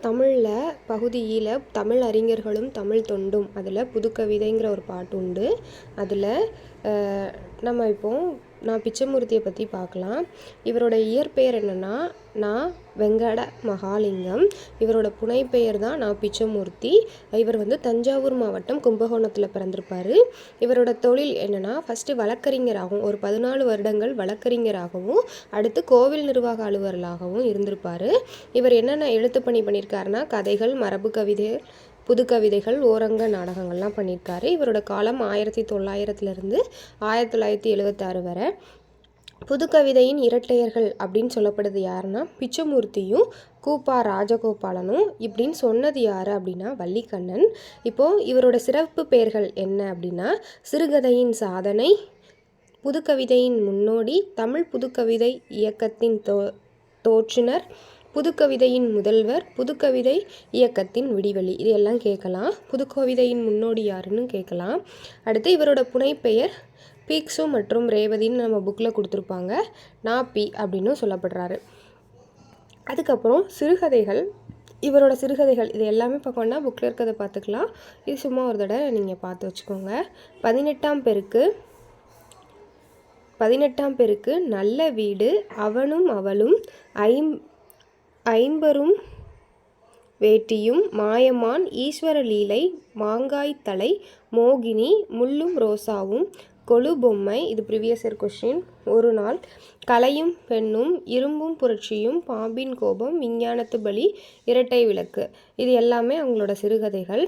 தமிழில் பகுதியில் தமிழ் அறிஞர்களும் தமிழ் தொண்டும். அதில் புதுக்கவிதைங்கிற ஒரு பாட்டு உண்டு. அதில் நம்ம இப்போது நான் பிச்சைமூர்த்தியை பற்றி பார்க்கலாம். இவரோட இயற்பெயர் என்னென்னா நான் வெங்கட மகாலிங்கம். இவரோட புனைப்பெயர் தான் நான் பிச்சைமூர்த்தி. இவர் வந்து தஞ்சாவூர் மாவட்டம் கும்பகோணத்தில் பிறந்திருப்பார். இவரோட தொழில் என்னென்னா ஃபஸ்ட்டு வழக்கறிஞராகவும் ஒரு பதினாலு வருடங்கள் வழக்கறிஞராகவும் அடுத்து கோவில் நிர்வாக அலுவலராகவும் இருந்திருப்பார். இவர் என்னென்ன எழுத்துப்பணி பண்ணியிருக்காருன்னா கதைகள் மரபு கவிதைகள் புது கவிதைகள் ஓரங்க நாடகங்கள்லாம் பண்ணியிருக்காரு. இவரோட காலம் ஆயிரத்தி தொள்ளாயிரத்துலேருந்து ஆயிரத்தி தொள்ளாயிரத்தி எழுபத்தாறு வரை. புதுக்கவிதையின் இரட்டையர்கள் அப்படின்னு சொல்லப்படுது யாருன்னா பிச்சமூர்த்தியும் கூப்பா ராஜகோபாலனும். இப்படின்னு சொன்னது யார் அப்படின்னா வள்ளிக்கண்ணன். இப்போது இவரோட சிறப்பு பெயர்கள் என்ன அப்படின்னா சிறுகதையின் சாதனை புதுக்கவிதையின் முன்னோடி தமிழ் புதுக்கவிதை இயக்கத்தின் தோ தோற்றுனர் புதுக்கவிதையின் முதல்வர் புதுக்கவிதை இயக்கத்தின் விடிவெளி. இது எல்லாம் கேட்கலாம். புதுக்கவிதையின் முன்னோடி யாருன்னு கேட்கலாம். அடுத்து இவரோட புனைப்பெயர் பீக்ஸு மற்றும் ரேவதின்னு நம்ம புக்கில் கொடுத்துருப்பாங்க. நா பி அப்படின்னும் சொல்லப்படுறாரு. அதுக்கப்புறம் சிறுகதைகள். இவரோட சிறுகதைகள் இது எல்லாமே பார்க்கணுன்னா புக்கில் இருக்கிறத பார்த்துக்கலாம். இது சும்மா ஒரு தடவை நீங்கள் பார்த்து வச்சுக்கோங்க. பதினெட்டாம் பெருக்கு பதினெட்டாம் பெருக்கு நல்ல வீடு அவனும் அவளும் ஐம் ஐம்பரும் வேட்டியும் மாயமான் ஈஸ்வரலீலை மாங்காய்த்தலை மோகினி முள்ளும் ரோசாவும் கொழு பொம்மை இது ப்ரிவியஸ் இயர் கொஷின் ஒரு நாள் கலையும் பெண்ணும் இரும்பும் புரட்சியும் பாம்பின் கோபம் விஞ்ஞானத்து பலி இரட்டை விளக்கு. இது எல்லாமே அவங்களோட சிறுகதைகள்.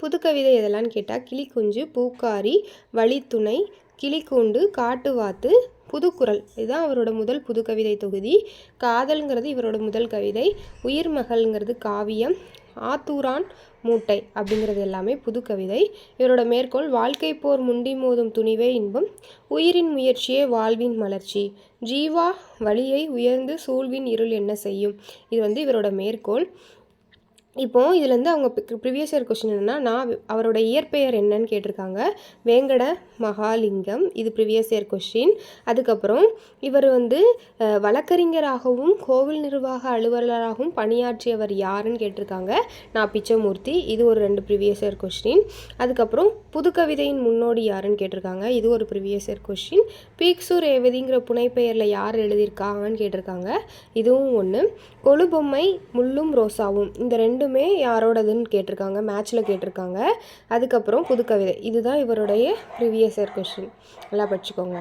புதுக்கவிதை எதெல்லாம் கேட்டால் கிளிக்குஞ்சு பூக்காரி வழித்துணை கிளிக்கூண்டு காட்டுவாத்து புதுக்குரல் இதுதான் அவரோட முதல் புது கவிதை தொகுதி. காதல்ங்கிறது இவரோட முதல் கவிதை. உயிர் மகள்ங்கிறது காவியம். ஆத்தூரான் மூட்டை அப்படிங்கிறது எல்லாமே புது கவிதை இவரோட மேற்கோள் வாழ்க்கை போர் முண்டி மோதும் துணிவே இன்பம். உயிரின் முயற்சியே வாழ்வின் மலர்ச்சி. ஜீவா வழியை உயர்ந்து சூழ்வின் இருள் என்ன செய்யும்? இது வந்து இவரோட மேற்கோள். இப்போது இதுலேருந்து அவங்க ப்ரிவியஸ் இயர் கொஷின் என்னென்னா நான் அவரோட இயற்பெயர் என்னன்னு கேட்டிருக்காங்க. வேங்கட மகாலிங்கம். இது ப்ரிவியஸ் இயர் கொஷின் அதுக்கப்புறம் இவர் வந்து வழக்கறிஞராகவும் கோவில் நிர்வாக அலுவலராகவும் பணியாற்றியவர் யாருன்னு கேட்டிருக்காங்க. நான் பிச்சமூர்த்தி. இது ஒரு ரெண்டு ப்ரிவியஸ் இயர் கொஷின் அதுக்கப்புறம் புதுக்கவிதையின் முன்னோடி யாருன்னு கேட்டிருக்காங்க. இது ஒரு ப்ரிவியஸ் இயர் கொஷின் பீக்ஸு ரேவதிங்கிற புனைப்பெயரில் யார் எழுதியிருக்காங்கன்னு கேட்டிருக்காங்க. இதுவும் ஒன்று கொழுபொம்மை முள்ளும் ரோசாவும். இந்த ரெண்டு ரெண்டுமே யாரோடதுன்னு கேட்டிருக்காங்க மேட்ச்சில் கேட்டிருக்காங்க. அதுக்கப்புறம் புதுக்கவிதை. இதுதான் இவருடைய ப்ரீவியஸ் இயர் கொஷின் நல்லா படிச்சுக்கோங்க.